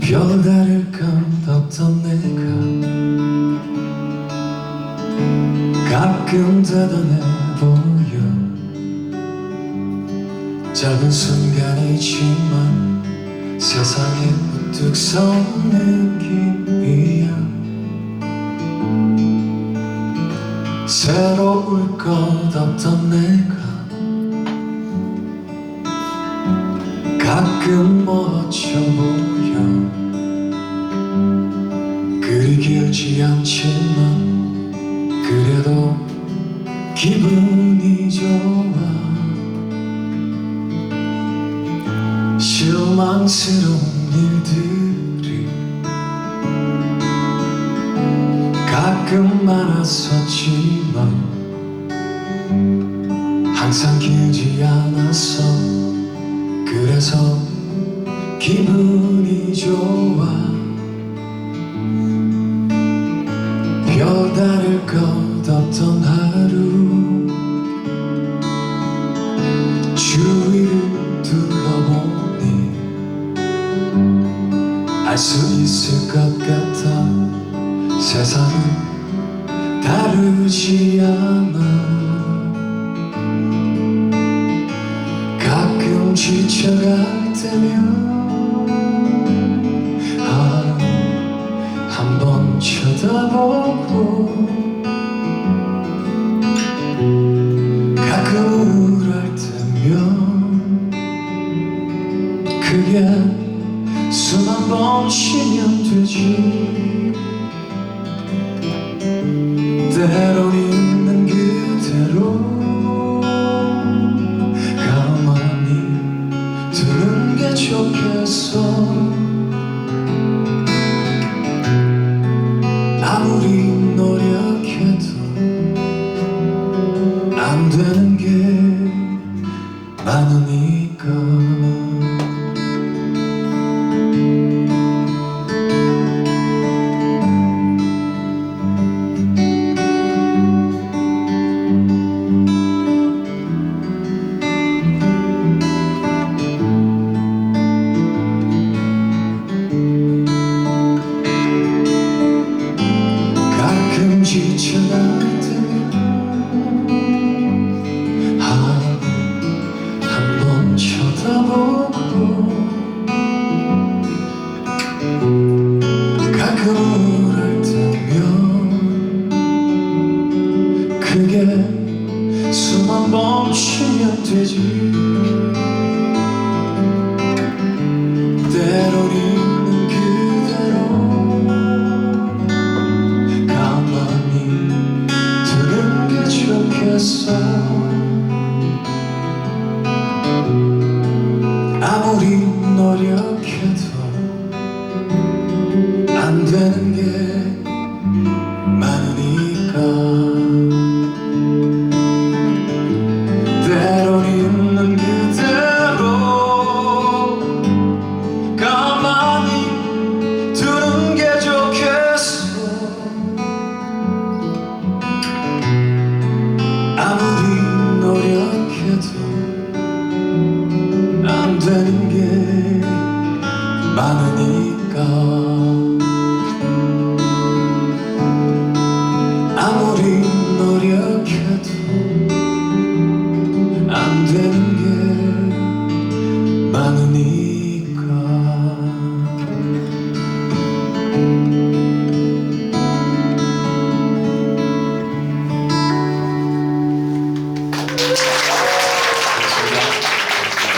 별다를 것 없던 내가 가끔 대단해 보여. 짧은 순간이지만 세상에 우뚝 선 느낌이야. 새로울 것 없던 내가 가끔 멋져 보여. 그리 길지 않지만 그래도 기분이 좋아 실망스러운 일들이 가끔 많았었지만 항상 길지 않았어 그래서 기분 알 수 있을 것 같아. 세상은 다르지 않아. 가끔 지쳐갈 때면 아, 한번 쳐다보고 때론 있는 그대로 가만히 두는 게 좋겠어 아무리 노력해도 안 되는 게 London.